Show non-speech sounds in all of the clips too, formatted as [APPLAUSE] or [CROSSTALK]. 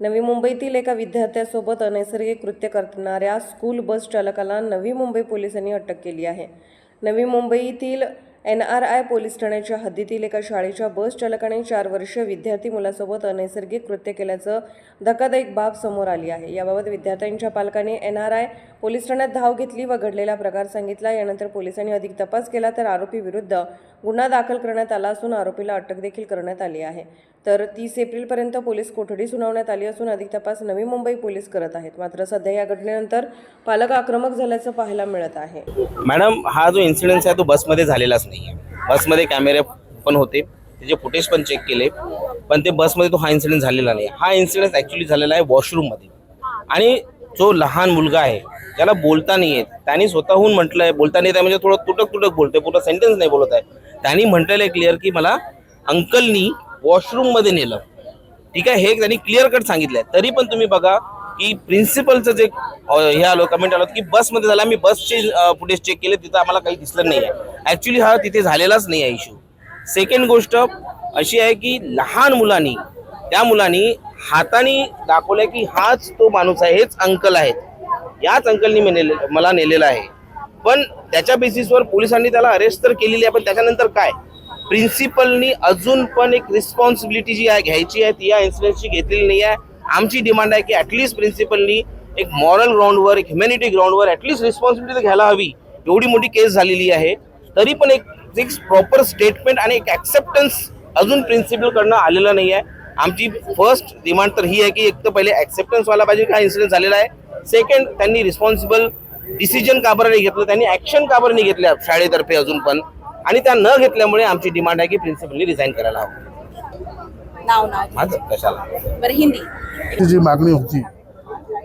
नवी मुंबईतील एका विद्यार्थ्यासोबत अनैसर्गिक कृत्य करणाऱ्या स्कूल बस चालकाला नवी मुंबई पोलिसांनी अटक केली आहे. नवी मुंबईतील एन आर आय पोलीस ठाण्याच्या हद्दीतील एका शाळेच्या बस चालकाने चार वर्षीय विद्यार्थी मुलासोबत अनैसर्गिक कृत्य केल्याचं धक्कादायक बाब समोर आली आहे. याबाबत विद्यार्थ्यांच्या पालकांनी एन आर आय पोलीस ठाण्यात धाव घेतली व घडलेला प्रकार सांगितला. यानंतर पोलिसांनी अधिक तपास केला तर आरोपी विरुद्ध गुन्हा दाखल करण्यात आला असून आरोपीला अटक देखील करण्यात आली आहे. तर तीस एप्रिलपर्यंत पोलीस कोठडी सुनावण्यात आली असून अधिक तपास नवी मुंबई पोलीस करत आहेत. मात्र सध्या या घटनेनंतर पालक आक्रमक झाल्याचं पाहायला मिळत आहे. मॅडम हा जो इन्सिडेंट आहे तो बसमध्ये झालेलाच नाही आहे. बसमध्ये कॅमेरे पण होते. त्याचे फुटेज पण चेक केले. पण ते बसमध्ये तो हा इन्सिडेंट झालेला नाही. हा इन्सिडेंट ॲक्च्युली झालेला आहे वॉशरूममध्ये आणि जो लहान मुलगा आहे ज्याला बोलता नाही येत त्यांनी स्वतःहून म्हटलं आहे बोलता नाही येत म्हणजे थोडं तुटक तुटक बोलतोय पूर्ण सेंटेन्स नाही बोलत आहे. त्यांनी म्हटलेलं आहे क्लिअर की मला अंकलनी वॉशरूममध्ये नेलं. ठीक आहे? हे त्यांनी क्लिअर कट सांगितलं आहे तरी पण तुम्ही बघा की प्रिन्सिपलचं जे हे आलो कमेंट आलो की बसमध्ये झालं. आम्ही बसचे फुटेज चेक केले. तिथं आम्हाला काही दिसलं नाही आहे ॲक्च्युली हा तिथे झालेलाच नाही आहे इश्यू सेकंड गोष्ट अशी आहे की लहान मुलांनी त्या मुलांनी हाताने दाखवलंय की हाच तो माणूस आहे. हेच अंकल आहेत. याच अंकलनी मी नेले मला नेलेला आहे. पण त्याच्या बेसिसवर पोलिसांनी त्याला अरेस्ट तर केलेली आहे. पण त्याच्यानंतर काय? प्रिन्सिपलनी अजून पण एक रिस्पॉन्सिबिलिटी जी आहे घ्यायची आहे ती या इन्सिडेंटची घेतलेली नाही आहे. आमची डिमांड आहे की ॲटलिस्ट प्रिन्सिपलनी एक मॉरल ग्राउंडवर एक ह्युमॅनिटी ग्राउंडवर ॲटलिस्ट रिस्पॉन्सिबिलिटी घ्यायला हवी. एवढी मोठी केस झालेली आहे. तरी पण एक एक प्रॉपर स्टेटमेंट आणि एक ॲक्सेप्टन्स अजून प्रिन्सिपलकडनं आलेलं नाही आहे. आमची फर्स्ट डिमांड तर ही आहे की एक तर पहिले ॲक्सेप्टन्स व्हायला पाहिजे की हा इन्सिडेंट झालेला आहे. सेकंड त्यांनी रिस्पॉन्सिबल डिसिजन का बरं नाही घेतलं त्यांनी ॲक्शन का बरं नाही घेतल्या शाळेतर्फे अजून पण. आणि त्या न घेतल्यामुळे आमची डिमांड आहे की प्रिन्सिपलनी रिझाईन करायला हवं. नाव नाव. माझं कशाला? बरं हिंदी. ती जी मागणी होती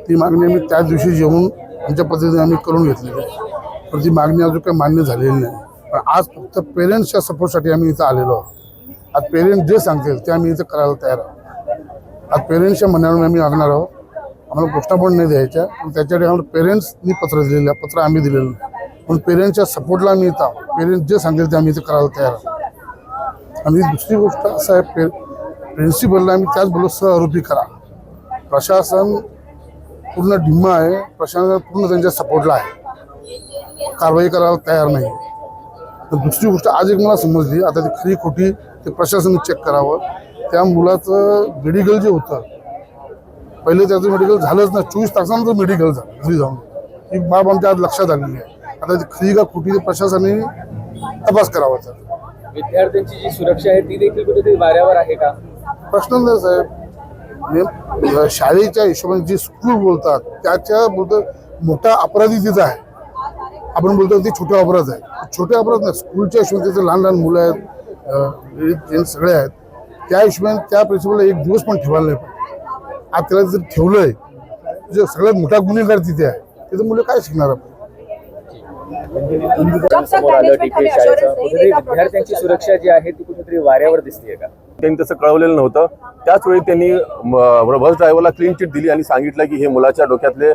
ती मागणी आम्ही त्याच दिवशी जेवून आमच्या पद्धतीने आम्ही करून घेतलेली. आहे पण ती मागणी अजून काही मान्य झालेली नाही. पण आज फक्त पेरेंट्सच्या सपोर्टसाठी आम्ही इथं आलेलो आहोत. आज पेरेंट्स जे सांगतील ते आम्ही इथं करायला तयार आहोत. आज पेरेंट्सच्या म्हणण्यावरून आम्ही वागणार आहोत. आम्हाला गोष्टा पण नाही द्यायच्या पण त्याच्यासाठी आम्हाला पेरेंट्सनी पत्र दिलेलं आहे. पत्र आम्ही दिलेलं नाही. पण पेरेंट्सच्या सपोर्टला आम्ही इथं आहोत पेरेंट्स जे सांगेल ते आम्ही इथं करायला तयार आहोत. आणि दुसरी गोष्ट असं आहे पे प्रिन्सिपलला आम्ही त्याचबरोबर सह सहआरोपी करा. प्रशासन पूर्ण ढिम्मा आहे. प्रशासन पूर्ण त्यांच्या सपोर्टला आहे. कारवाई करायला तयार नाही. तर दुसरी गोष्ट आज एक मला समजली आता ती खरी खोटी ते प्रशासन चेक करावं. त्या मुलाचं मेडिकल जे होतं पहिले त्याचं मेडिकल झालंच ना चोवीस तासानंतर मेडिकल झालं घरी जाऊन. ही बाब आमच्या आज लक्षात आलेली आहे. आता खरी का ते प्रशासनाने तपास करावा त्याचा विद्यार्थ्यांची जी सुरक्षा आहे ती देखील कुठेतरी वाऱ्यावर आहे का? प्रश्न नाही साहेब शाळेच्या हिशोबाने जे स्कूल बोलतात त्याच्या बोलतात मोठा अपराधी तिथं आहे. आपण बोलतो ते छोटे अपराध आहे. छोटे अपराध नाही स्कूलच्या हिशोबाने लहान लहान मुलं आहेत सगळे आहेत. त्या हिशोबाने त्या प्रिन्सिपलला एक दिवस पण ठेवायला नाही पाहिजे. आज त्याला जर ठेवलंय जे सगळ्यात मोठा गुन्हेगार तिथे आहे तिथे मुलं काय शिकणार आपण? समोर आलं डीपी शाळेचं कुठेतरी विद्यार्थ्यांची सुरक्षा जी आहे ती कुठेतरी वाऱ्यावर दिसतेय का? त्यांनी तसं कळवलेलं नव्हतं. त्याच वेळी त्यांनी बस ड्रायव्हरला क्लीन चिट दिली आणि सांगितलं की हे मुलाच्या डोक्यातले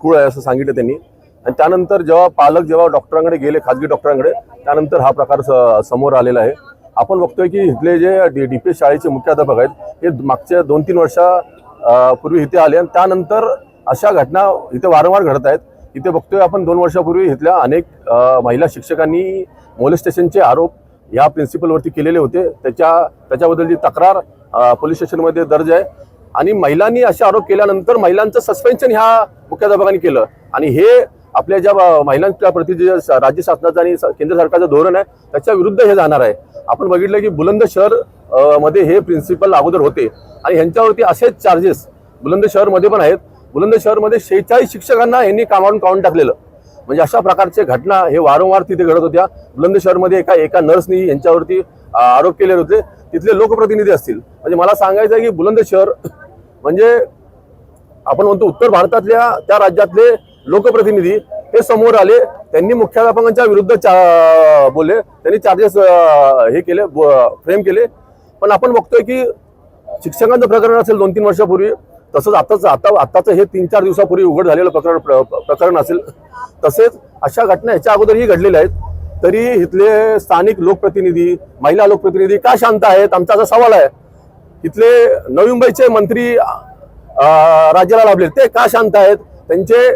खूळ आहे असं सांगितलं त्यांनी. आणि त्यानंतर जेव्हा पालक जेव्हा डॉक्टरांकडे गेले खाजगी डॉक्टरांकडे त्यानंतर हा प्रकार समोर आलेला आहे. आपण बघतोय की इथले जे डी डी पी शाळेचे मुख्याध्यापक आहेत हे मागच्या दोन तीन वर्षा अ, पूर्वी इथे आले आणि त्यानंतर अशा घटना इथे वारंवार घडत आहेत. इथे बघतोय आपण दोन वर्षापूर्वी इथल्या अनेक महिला शिक्षकांनी मोलेस्टेशनचे आरोप या प्रिन्सिपलवरती केलेले होते. त्याच्या त्याच्याबद्दलची तक्रार पोलीस स्टेशनमध्ये दर्ज आहे. आणि महिलांनी असे आरोप केल्यानंतर महिलांचं सस्पेन्शन ह्या मुख्याध्यापकांनी केलं. आणि हे आपल्या ज्या महिलांच्या प्रति जे राज्य शासनाचं आणि केंद्र सरकारचं धोरण आहे त्याच्या विरुद्ध हे जाणार आहे. आपण बघितलं की बुलंद शहरमध्ये हे प्रिन्सिपल अगोदर होते. आणि ह्यांच्यावरती असेच चार्जेस बुलंद शहरमध्ये पण आहेत. बुलंदशहरमध्ये शेहेचाळीस शिक्षकांना यांनी कामावरून काढून टाकलेलं. म्हणजे अशा प्रकारचे घटना हे वारंवार तिथे घडत होत्या. बुलंदशहरमध्ये एका एका नर्सनी यांच्यावरती आरोप केले होते. तिथले लोकप्रतिनिधी असतील. म्हणजे मला सांगायचं आहे की बुलंदशहर [CLEARS THROAT] म्हणजे आपण म्हणतो उत्तर भारतातल्या त्या राज्यातले लोकप्रतिनिधी हे समोर आले. त्यांनी मुख्याध्यापकांच्या विरुद्ध चा बोलले. त्यांनी चार्जेस हे केले फ्रेम केले. पण आपण बघतोय की शिक्षकांचं प्रकरण असेल दोन तीन वर्षापूर्वी तसंच आताच आता आताचं हे तीन चार दिवसापूर्वी उघड झालेलं प्रकरण प्र- प्रकरण असेल तसेच अशा घटना ह्याच्या अगोदरही घडलेल्या आहेत. तरी इथले स्थानिक लोकप्रतिनिधी महिला लोकप्रतिनिधी का शांत आहेत आमचा असा सवाल आहे. इथले नवी मुंबईचे मंत्री राज्याला लाभले ते का शांत आहेत? त्यांचे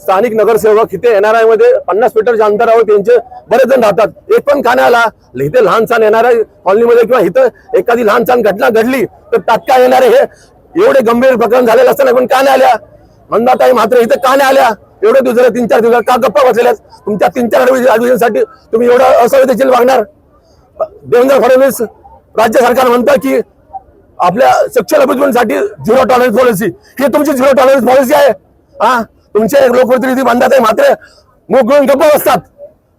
स्थानिक नगरसेवक इथे एन आर आयमध्ये पन्नास मीटरच्या अंतरावर त्यांचे बरेच जण राहतात. एक पण खाण्याला इथे लहान सहान एन आर आय कॉलनीमध्ये किंवा इथं एखादी लहान सहान घटना घडली तर तात्काळ येणारे हे एवढे गंभीर प्रकरण झालेलं असताना पण का नाही आल्या? मंदाताई मात्र इथे का नाही आल्या. एवढे दिवसाला तीन चार दिवस का गप्पा बसलेल्या आहेत? तुमच्या तीन चारसाठी तुम्ही एवढं असंवेदनशील वागणार? देवेंद्र फडणवीस राज्य सरकार म्हणतं की आपल्या सेक्शुअल अभिवृद्धीसाठी झिरो टॉलरन्स पॉलिसी ही तुमची झिरो टॉलरन्स पॉलिसी आहे. हा? तुमचे लोकप्रतिनिधी बांधत आहे मात्र मोकळून घेऊन गप्प बसतात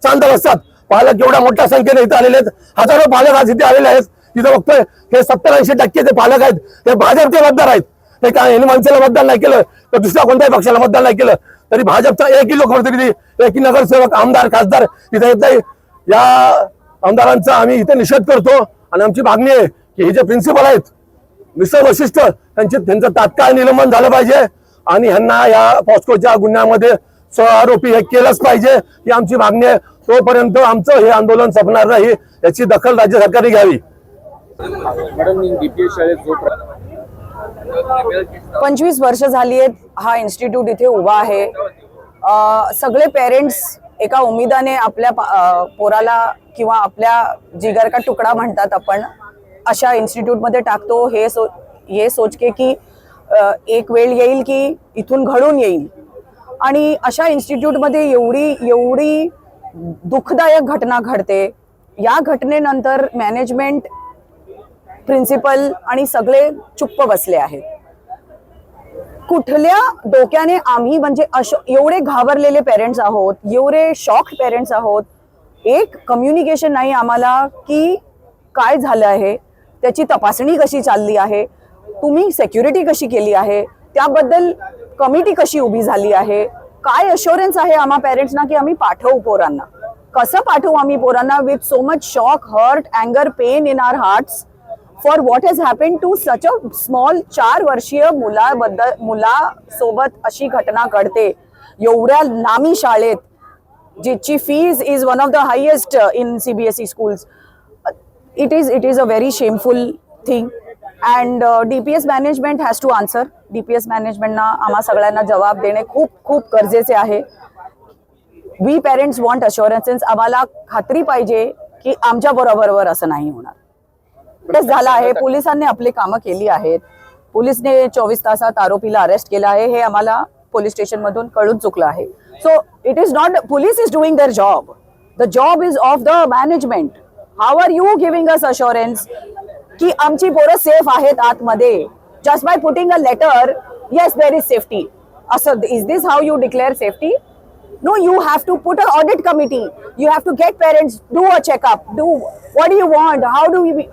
शांत बसतात. पालक एवढ्या मोठ्या संख्येने इथे आलेले आहेत. हजारो पालक आज इथे आलेले आहेत. तिथं बघतोय हे सत्तर ऐंशी टक्के जे पालक आहेत ते भाजपचे मतदार आहेत. ते काय यांनी मनसेला मतदान नाही केलं तर दुसऱ्या कोणत्याही पक्षाला मतदान नाही केलं तरी भाजपचा एकही लोकप्रतिनिधी एकही नगरसेवक आमदार खासदार तिथे येत नाही. या आमदारांचा आम्ही इथे निषेध करतो आणि आमची मागणी आहे की हे जे प्रिन्सिपल आहेत मिस्टर वशिष्ठ त्यांचे त्यांचं तात्काळ निलंबन झालं पाहिजे आणि ह्यांना या पॉस्कोच्या गुन्ह्यामध्ये आरोपी हे केलंच पाहिजे ही आमची मागणी आहे. तोपर्यंत आमचं हे आंदोलन संपणार नाही याची दखल राज्य सरकारने घ्यावी. मॅडम मी डीपीएस शाळेत जो पंचवीस वर्ष झाली आहेत हा इन्स्टिट्यूट इथे उभा आहे. सगळे पेरेंट्स एका उमेदाने आपल्या पोराला किंवा आपल्या जिगर का तुकडा म्हणतात आपण अशा इन्स्टिट्यूटमध्ये टाकतो. हे सो हे सोचके की एक वेळ येईल की इथून घडून येईल. आणि अशा इन्स्टिट्यूटमध्ये एवढी एवढी दुःखदायक घटना घडते. या घटनेनंतर मॅनेजमेंट प्रिन्सिपल आणि सगळे चुप्प बसले आहेत. कुठल्या डोक्याने आम्ही म्हणजे अश एवढे घाबरलेले पेरेंट्स आहोत एवढे शॉक पेरेंट्स आहोत एक कम्युनिकेशन नाही आम्हाला की काय झालं आहे त्याची तपासणी कशी चालली आहे तुम्ही सेक्युरिटी कशी केली आहे त्याबद्दल कमिटी कशी उभी झाली आहे काय अश्युरन्स आहे आम्हा पेरेंट्सना की आम्ही पाठवू पोरांना? कसं पाठवू आम्ही पोरांना? With so much shock hurt अँगर pain in our hearts for what has happen to such a small चार वर्षीय मुलाबद्दल मुलासोबत अशी घटना घडते. एवढ्या नामी शाळेत जिची fees is one of the highest in C B S E schools it is it is a very shameful thing and D P S management has to answer D P S मॅनेजमेंटना आम्हा सगळ्यांना जबाब देणे खूप खूप गरजेचे आहे. We parents want अश्युरन्सेस आम्हाला खात्री पाहिजे की आमच्या बरोबरवर असं नाही होणार. तेच झालं आहे. पोलिसांनी आपली कामं केली आहेत. पोलिसने चोवीस तासात आरोपीला अरेस्ट केलं आहे. हे आम्हाला पोलीस स्टेशन मधून कळून चुकलं आहे. So it is not police is doing their job the job is of the management how are you giving us assurance की आमची पोरं सेफ आहेत आतमध्ये? Just by putting a letter yes there is safety असं is this how you declare safety No, you have to put an audit committee. You have to get parents, do a checkup, do what do you want, how do we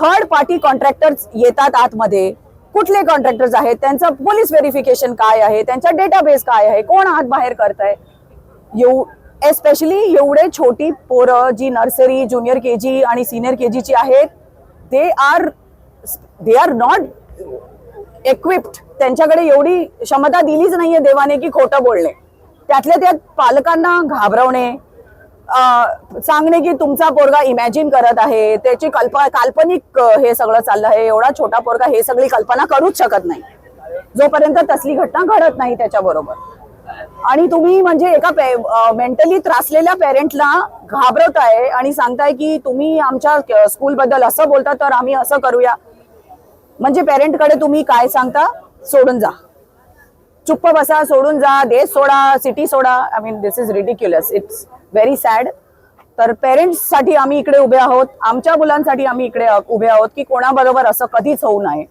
third party contractors येतात आतमध्ये. कुठले contractors आहेत? त्यांचं police verification काय आहे? त्यांचा database काय आहे? कोण आत बाहेर करताय? एव एस्पेशली एवढे छोटी पोरं जी नर्सरी ज्युनियर के जी आणि सिनियर के जीची आहेत they are they are not equipped त्यांच्याकडे एवढी क्षमता दिलीच नाहीये देवाने की खोटं बोलणे. त्यातल्या त्यात पालकांना घाबरवणे सांगणे की तुमचा पोरगा इमॅजिन करत आहे त्याची कल्पना काल्पनिक हे सगळं चाललं आहे एवढा छोटा पोरगा हे सगळी कल्पना करूच शकत नाही. जोपर्यंत तसली घटना घडत नाही त्याच्याबरोबर. आणि तुम्ही म्हणजे एका मेंटली त्रासलेल्या पेरेंटला घाबरवताय आणि सांगताय की तुम्ही आमच्या स्कूल बद्दल असं बोलता तर आम्ही असं करूया. म्हणजे पेरेंटकडे तुम्ही काय सांगता? सोडून जा. चुप्प बसा सोडून जा देश सोडा city soda. I mean this is ridiculous it's very sad तर पेरेंट्ससाठी आम्ही इकडे उभे आहोत. आमच्या मुलांसाठी आम्ही इकडे उभे आहोत की कोणाबरोबर असं कधीच होऊ नये.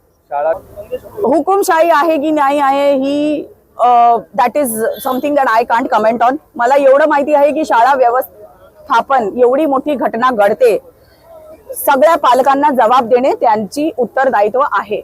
हुकुमशाही आहे की नाही आहे ही that is something that I can't comment on मला एवढं माहिती आहे की शाळा व्यवस्थापन एवढी मोठी घटना घडते. सगळ्या पालकांना जबाब देणे त्यांची उत्तरदायित्व आहे.